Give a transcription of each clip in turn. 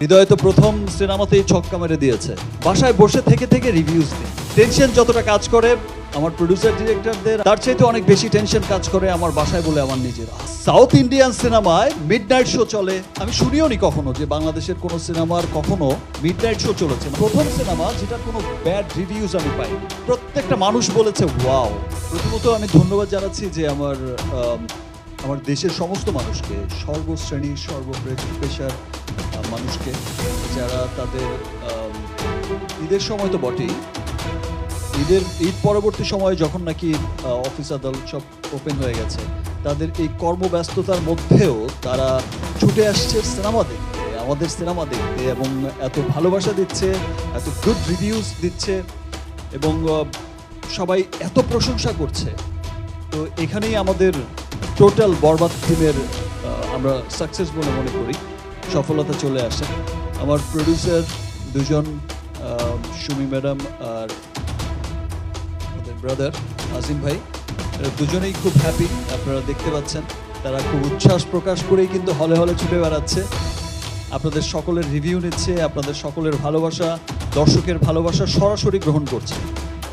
হৃদয় তো প্রথম সিনেমাতেই ছক্কা মেরে দিয়েছে। বাসায় বসে থেকে থেকে রিভিউজ দিই টেনশন যতটা কাজ করে আমার প্রডিউসার ডিরেক্টরদের তার চাইতে অনেক বেশি টেনশন কাজ করে আমার বাসায় বলে আমার নিজের। সাউথ ইন্ডিয়ান সিনেমায় মিড নাইট শো চলে। আমি শুনিও নি কখনো যে বাংলাদেশের কোনো সিনেমার কখনো মিড নাইট শো চলেছে। প্রথম সিনেমা যেটা কোনো ব্যাড রিভিউজ আমি পাই প্রত্যেকটা মানুষ বলেছে ওয়াও প্রথমত আমি ধন্যবাদ জানাচ্ছি যে আমার আমার দেশের সমস্ত মানুষকে সর্বশ্রেণী সর্বপেশার আহ, মানুষকে, যারা তাদের ঈদের সময় তো বটেই। ঈদের, ঈদ পরবর্তী সময়ে যখন নাকি অফিস আদালত সব ওপেন হয়ে গেছে, তাদের এই কর্মব্যস্ততার মধ্যেও তারা ছুটে আসছে সিনেমা দেখতে, আমাদের সিনেমা দেখতে এবং এত ভালোবাসা দিচ্ছে, এত গুড রিভিউজ দিচ্ছে এবং সবাই এত প্রশংসা করছে। তো এখানেই আমাদের টোটাল বরবাদ টিমের আমরা সাকসেস বলে মনে করি। সফলতা চলে আসে। আমার প্রডিউসার দুজন সুমি ম্যাডাম আর আমাদের ব্রাদার আজিম ভাই দুজনেই খুব হ্যাপি আপনারা দেখতে পাচ্ছেন। তারা খুব উচ্ছ্বাস প্রকাশ করেই কিন্তু হলে হলে ছুটে বেড়াচ্ছে। আপনাদের সকলের রিভিউ নিচ্ছে, আপনাদের সকলের ভালোবাসা, দর্শকের ভালোবাসা সরাসরি গ্রহণ করছে।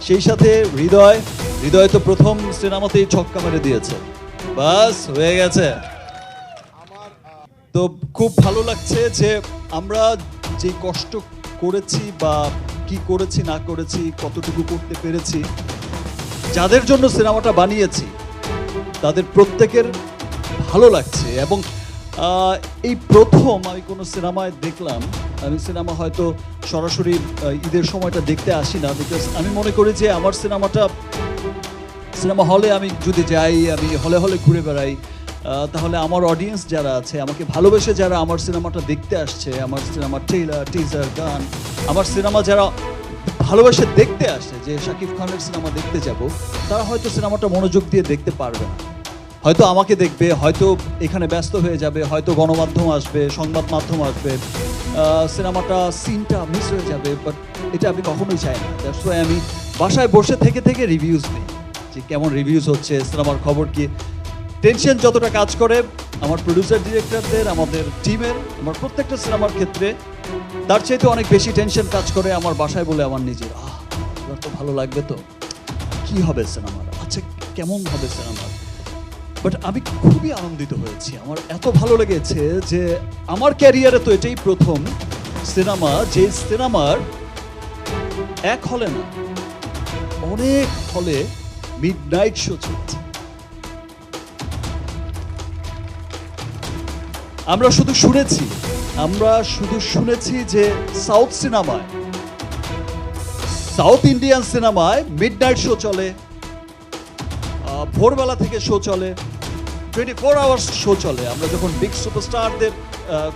সেই সাথে হৃদয় হৃদয় তো প্রথম সিনেমাতেই ছক্কা মেরে দিয়েছে। বাস, হয়ে গেছে। তো খুব ভালো লাগছে যে আমরা যে কষ্ট করেছি বা কি করেছি, না করেছি, কতটুকু করতে পেরেছি, যাদের জন্য সিনেমাটা বানিয়েছি, তাদের প্রত্যেকের ভালো লাগছে এবং এই প্রথম আমি কোনো সিনেমায় দেখলাম, আমি সিনেমা হয়তো সরাসরি ঈদের সময়টা দেখতে আসি না বিকজ আমি মনে করি যে আমার সিনেমাটা, সিনেমা হলে আমি যদি যাই, আমি হলে হলে ঘুরে বেড়াই তাহলে আমার অডিয়েন্স যারা আছে, আমাকে ভালোবেসে যারা আমার সিনেমাটা দেখতে আসছে, আমার সিনেমার ট্রেলার টিজার গান, আমার সিনেমা যারা ভালোবেসে দেখতে আসছে, যে শাকিব খানের সিনেমা দেখতে যাব, তারা হয়তো সিনেমাটা মনোযোগ দিয়ে দেখতে পারবে না। হয়তো আমাকে দেখবে, হয়তো এখানে ব্যস্ত হয়ে যাবে, হয়তো গণমাধ্যম আসবে, সংবাদ মাধ্যম আসবে সিনেমাটা সিনটা মিস হয়ে যাবে বাট এটা আমি কখনোই চাই না। দ্যাটস ওয়াই আমি বাসায় বসে থেকে থেকে রিভিউজ নিই। যে কেমন রিভিউজ হচ্ছে, সিনেমার খবর কি টেনশন যতটা কাজ করে, আমার প্রডিউসার ডিরেক্টরদের আমাদের টিমের আমার প্রত্যেকটা সিনেমার ক্ষেত্রে, তার চাইতে অনেক বেশি টেনশন কাজ করে আমার বাসায় বলে আমার নিজের, আহ তো ভালো লাগবে তো। কি হবে সিনেমার আচ্ছা কেমন হবে সিনেমার বাট আমি খুবই আনন্দিত হয়েছি। আমার এত ভালো লেগেছে যে আমার ক্যারিয়ারে তো এটাই প্রথম সিনেমা যে সিনেমার এক হলে না, অনেক হলে মিড নাইট শো চলছে আমরা শুধু শুনেছি, আমরা শুধু শুনেছি যে সাউথ সিনেমায়, সাউথ ইন্ডিয়ান সিনেমায় মিড নাইট শো চলে ভোরবেলা থেকে শো চলে টোয়েন্টি ফোর আওয়ার্স শো চলে। আমরা যখন বিগ সুপারস্টারদের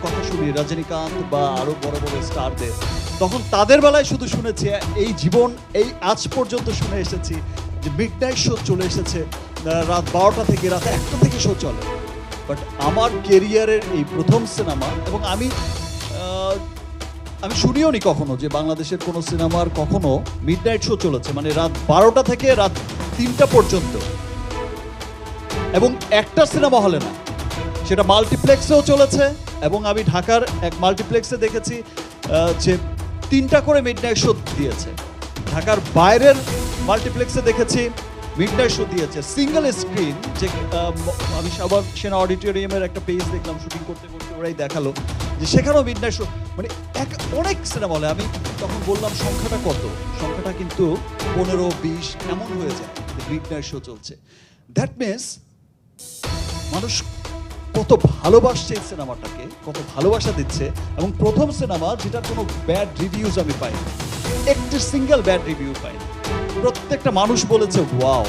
কথা শুনি, রজনীকান্ত বা আরও বড় বড় স্টারদের তখন তাদের বেলায় শুধু শুনেছি, এই জীবন, এই আজ পর্যন্ত শুনে এসেছি যে মিড নাইট শো চলে এসেছে রাত বারোটা থেকে রাত একটা থেকে শো চলে। বাট আমার কেরিয়ারের এই প্রথম সিনেমা, এবং আমি আমি শুনিও নি কখনো যে বাংলাদেশের কোনো সিনেমার কখনো মিড নাইট শো চলেছে মানে রাত বারোটা থেকে রাত তিনটা পর্যন্ত। এবং একটা সিনেমা হলে না, সেটা মাল্টিপ্লেক্সেও চলেছে, এবং আমি ঢাকার এক মাল্টিপ্লেক্সে দেখেছি যে তিনটা করে মিড নাইট শো দিয়েছে। ঢাকার বাইরের মাল্টিপ্লেক্সে দেখেছি মিড নাইট শো দিয়েছে সিঙ্গেল স্ক্রিন যে আমি সবার সেনা অডিটোরিয়ামের একটা পেজ দেখলাম শুটিং করতে করতে ওরাই দেখাল, যে সেখানেও মিড নাইট শো মানে এক, অনেক সিনেমা হলে আমি তখন বললাম, সংখ্যাটা কত? সংখ্যাটা কিন্তু পনেরো, বিশ, এমন হয়ে যায় মিড নাইট শো চলছে। দ্যাট মিনস মানুষ কত ভালোবাসছে এই সিনেমাটাকে কত ভালোবাসা দিচ্ছে, এবং প্রথম সিনেমা যেটা কোনো ব্যাড রিভিউজ আমি পাই একটি সিঙ্গেল ব্যাড রিভিউ পাই প্রত্যেকটা মানুষ বলেছে ওয়াও